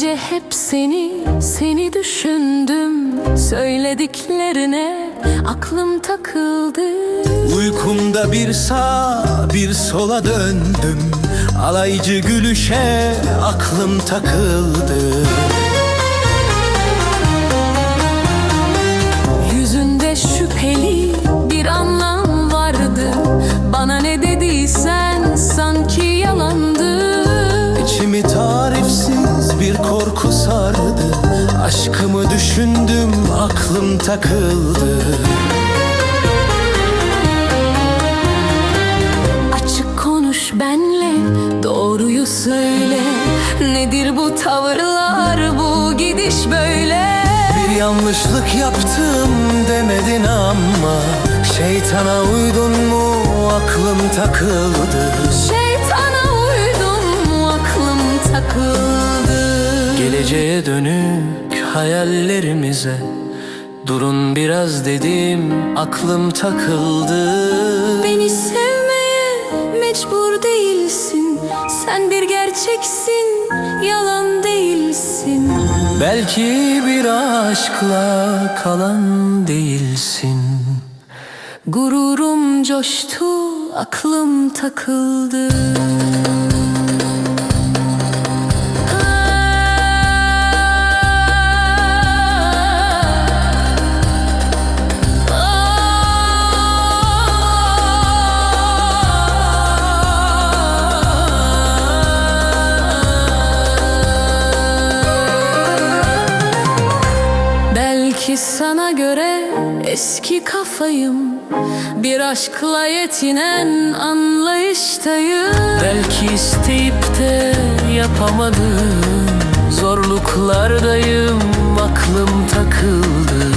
hep seni, seni düşündüm. Söylediklerine aklım takıldı. Uykumda bir sağa bir sola döndüm. Alaycı gülüşe aklım takıldı bir korku sardı. Aşkımı düşündüm aklım takıldı. Açık konuş benle doğruyu söyle. Nedir bu tavırlar bu gidiş böyle? Bir yanlışlık yaptım demedin ama Şeytana uydun mu aklım takıldı. Şeytana Geleceğe dönük hayallerimize. Durun biraz dedim aklım takıldı. Beni sevmeye mecbur değilsin. Sen bir gerçeksin yalan değilsin. Belki bir aşkla kalan değilsin. Gururum coştu aklım takıldı sana göre eski kafayım. Bir aşkla yetinen anlayıştayım. Belki isteyip de yapamadım. Zorluklardayım aklım takıldı.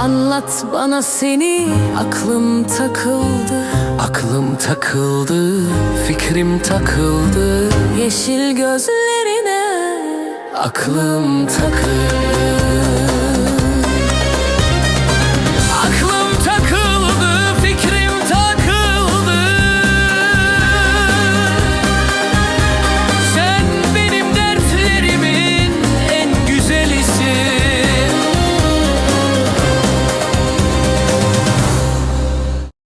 Anlat bana seni aklım takıldı. Aklım takıldı, fikrim takıldı. Yeşil gözlerine Aklım takıldı